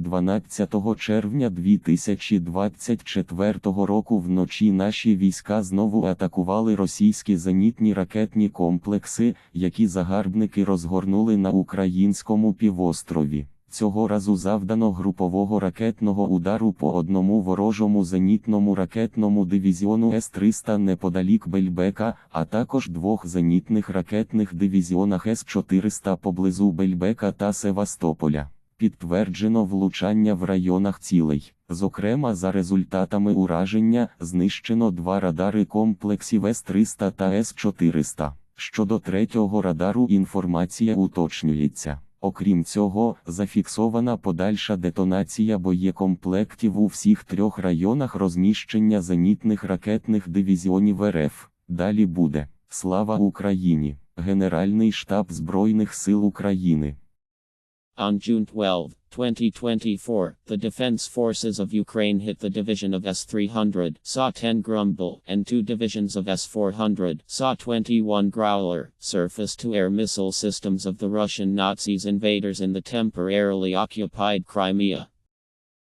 12 червня 2024 року вночі наші війська знову атакували російські зенітні ракетні комплекси, які загарбники розгорнули на українському півострові. Цього разу завдано групового ракетного удару по одному ворожому зенітному ракетному дивізіону С-300 неподалік Бельбека, а також двох зенітних ракетних дивізіонах С-400 поблизу Бельбека та Севастополя. Підтверджено влучання в районах цілей. Зокрема, за результатами ураження знищено два радари комплексів С-300 та С-400. Щодо третього радару інформація уточнюється. Окрім цього, зафіксована подальша детонація боєкомплектів у всіх трьох районах розміщення зенітних ракетних дивізіонів РФ. Далі буде Слава Україні! Генеральний штаб Збройних сил України. On June 12, 2024, the Defense Forces of Ukraine hit the division of S 300, saw 10 Grumble, and two divisions of S 400, saw 21 Growler, surface to air missile systems of the Russian Nazis invaders in the temporarily occupied Crimea.